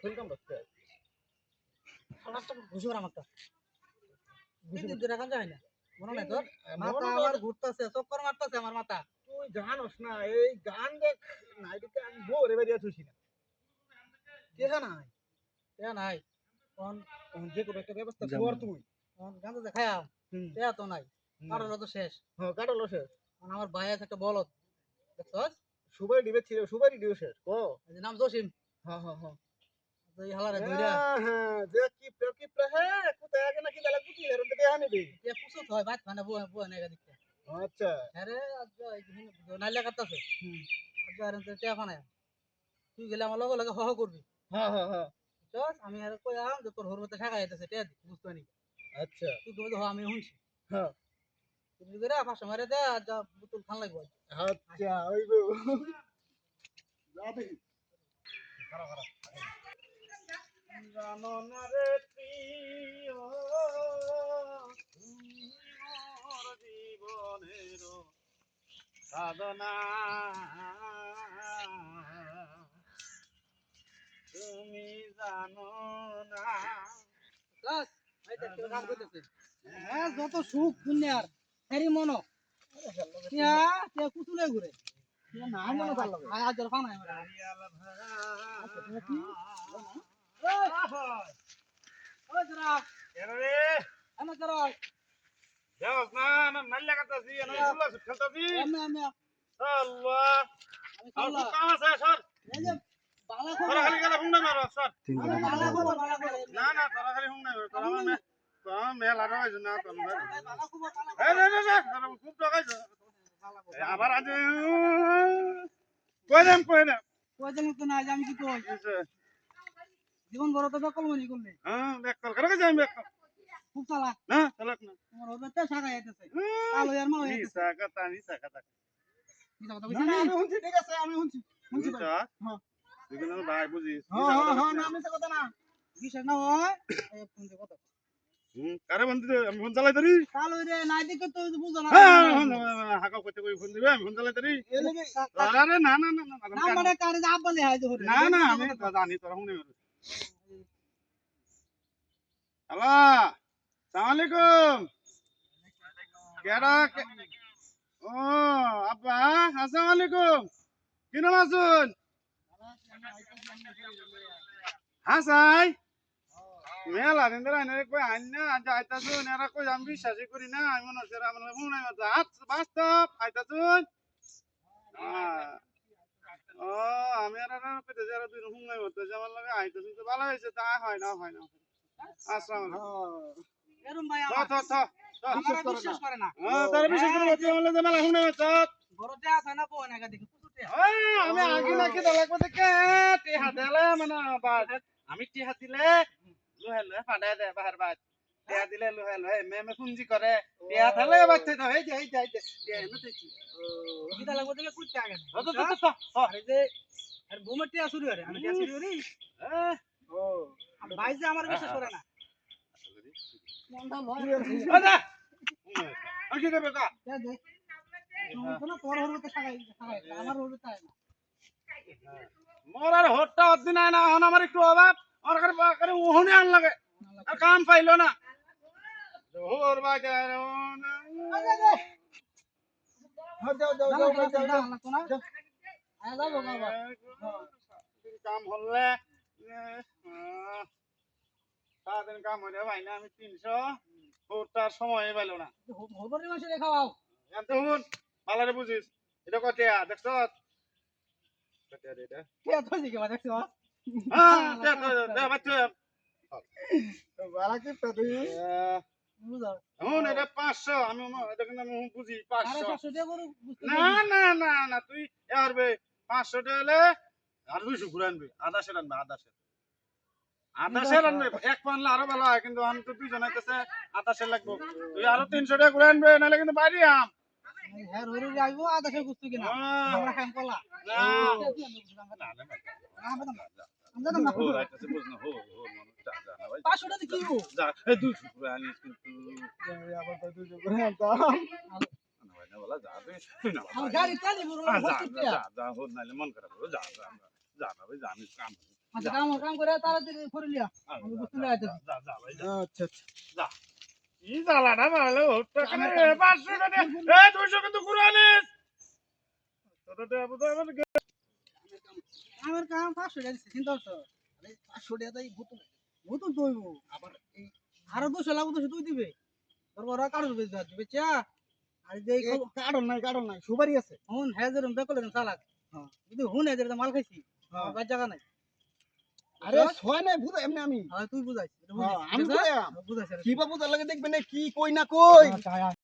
শুনতাম বসতে ঘুষি ওর আমারটা। ঘুষি দিতে রাখা যায় না মনে নাই তোর? মাথা আমার কর, চক্কর মারতেছে আমার মাথা। তুই জানোস না এই গান দেখ নাইটিতে আমি বোরে বেরিয়ে থুছি না। কেহা নাই। কেহা নাই। তখন যে কোনো একটা ব্যবস্থা কর তুই। কোন গান্ধী দেখায়া হুম। কেহা তো নাই। কারণ তো শেষ। হ্যাঁ কাটালো শেষ। আমার ভাই আছে একটা বলদ। দেখছস? সুবাই ডিবে ছিল সুবাই ডিবে শেষ ও নাম জসিম। হ্যাঁ হ্যাঁ হ্যাঁ এই হালারে ধইরা হ্যাঁ হ্যাঁ যে কি প্রে কি প্রে হ্যাঁ কোথায় আগে নাকি দালা কুটি এর থেকে আনি দে কে কুসুত হয় ভাত খানা বুয়া বুয়া নেগা দিতে আচ্ছা। আরে আজ নাইলা কাটতাছে। হুম। আজ আর তো টেয়া ফানা তুই গেলে আমার লগে লগে হহ করবি। হ্যাঁ হ্যাঁ হ্যাঁ চল আমি আর কই আম যে তোর হরমতে ঠেকা যাইতেছে টেয়া দি নি আচ্ছা। তুই হ আমি শুনছি। হ্যাঁ তুমি মারে দে আর যা বুতুল খান লাগবো আচ্ছা ওই যা দেখি জানো না রে প্রিয় তুমি মোর জীবনের সাধনা তুমি জানো না হ্যাঁ যত সুখ দুনিয়ার হেরি মনো কুতুলে ঘুরে না মনে ভালো আজ ফানা আবার আজ কই দেম কই দেম কই জানি তো না আজ আমি কি কই? জীবন বড় তো বেকল মনি করলে। হ্যাঁ দেখ কল করে যাই দেখ খুব চালা না চালাক না। তোমার হবে তো শাখা যাইতেছে। কালো আর মা হইতেছে। নিসা কথা নিসা কথা। কি কথা কইছিস না? আমি শুনছি। ঠিক আছে আমি শুনছি। শুনছি ভাই। হ্যাঁ। তুই কিন্তু ভাই বুঝিস হ্যাঁ হ্যাঁ হ্যাঁ না মিছা কথা না। বিশ্বাস না হয় এই ফোন দিয়ে কথা কারে বন্ধু আমি ফোন চালাই ধরি কালো রে নাই দেখে তো বুঝো না। হ্যাঁ হাকা কই ফোন দিবে? আমি ফোন চালাই ধরি আরে না না না না মানে কারে যা হাই ধরে না না আমি জানি তোরা হুনে হ্যালো সালাম কেডা ও, আব্বা আসসালামু আলাইকুম কি নাম আছুন? হাসাই। মেলা দিন ধরে আইনে কই না, আজ আইতাছুন এরা কই আমি বিশ্বাসই করি না, আমি মনে হচ্ছে এরা মনে মতো হাত বাস্তব আইতাছুন। ও, আমি আর পেতে যারা নাই মতো যেমন লাগে তো ভালো হয়েছে, তা হয় না হয় না। হ্যাঁ আমি টিহা দিলে মানে লোহে লোহে ফাটাই দে বাহার বাদ টিহা দিলে লোহে লোহে মে মে পুঞ্জি করে টিহা থালে বাচ্চা তো লাগবে আরে যে আর শুরু করে আমি টিয়া শুরু করি আর ভাই যে আমার বিশ্বাস করে না। মনটা লয় আদা আর কি করবে তা? দে দে তো না তোর হরতে সাগাই সাগাই আমার হরতে আয় না মোর আর হটটা অদিন আয় না এখন আমার একটু অভাব। আমার ওহনে আন লাগে। আর কাম পাইলো না। বাজার যাব বাবা কাম হলে সারাদিন কাম হলে ভাই না আমি তিনশো ভোরটার সময় পাইলো না। হবরে মাসে দেখাও। জানতে হুন ভালো বুঝিস এটা কত দেখছ? এটা? পাঁচশো আমি এটা কিন্তু আমি বুঝি আরে পাঁচশো 500 টাকা বুঝতে না না না না তুই এবারবে পাঁচশো টাকা হলে আর দুইশো ঘুরে আনবি আধা সের আনবে আধা সের আধা সের আনবে এক পানলে আরও ভালো হয় কিন্তু আমি তো দুইজন আইতেছে আধা সের লাগবো তুই আরও তিনশো টাকা ঘুরে আনবে নাহলে কিন্তু বাইরে আম হ্যাঁ হরে যাইবো আদা সে বুঝতে কিনা আহ, আমরা খাম কলা না। আমরা তো না হো, আইতাছে, বুঝ না, হো, হো, মানুষ, যা, যা না ভাই, 500 টাকা কি হব যা, এই দুইশো ঘুরে আনিস কিন্তু। না ভাই, না বলা, যা, তুই, তুই না আমার বাবা। গাড়ি চালি বড় আহ, যা, ভর্তি যা, যা, যা, হো, নাহলে মন খারাপ হলো, যা, যা, আমরা, যা না ভাই, যা, আমি কাম আচ্ছা কাম কাম করে তাড়াতাড়ি করে লিয়া আমি বুঝতে লাগাইতেছি যা যা ভাই যা। আচ্ছা আচ্ছা। না টাকা এ দুইশো কিন্তু আমার কাম পাঁচশো টাকা দিচ্ছে চিন্তা করছ? টাকা তাই আবার এই আরও লাগবে তুই দিবে। তোর দিবে দিবে চা আর যে কারণ নাই কারণ নাই সুপারি আছে। হুন হ্যাঁ যেরকম বেকল এরকম চালাক হ্যাঁ। যদি হুন হ্যাঁ মাল খাইছি। হ্যাঁ। জায়গা নাই। আরে ছয় নাই বুঝা এমনি আমি। তুই বুঝাইছিস আমি। বুঝাইছি কি বা বুঝা লাগে দেখবে না কি কই না কই? আচ্ছা।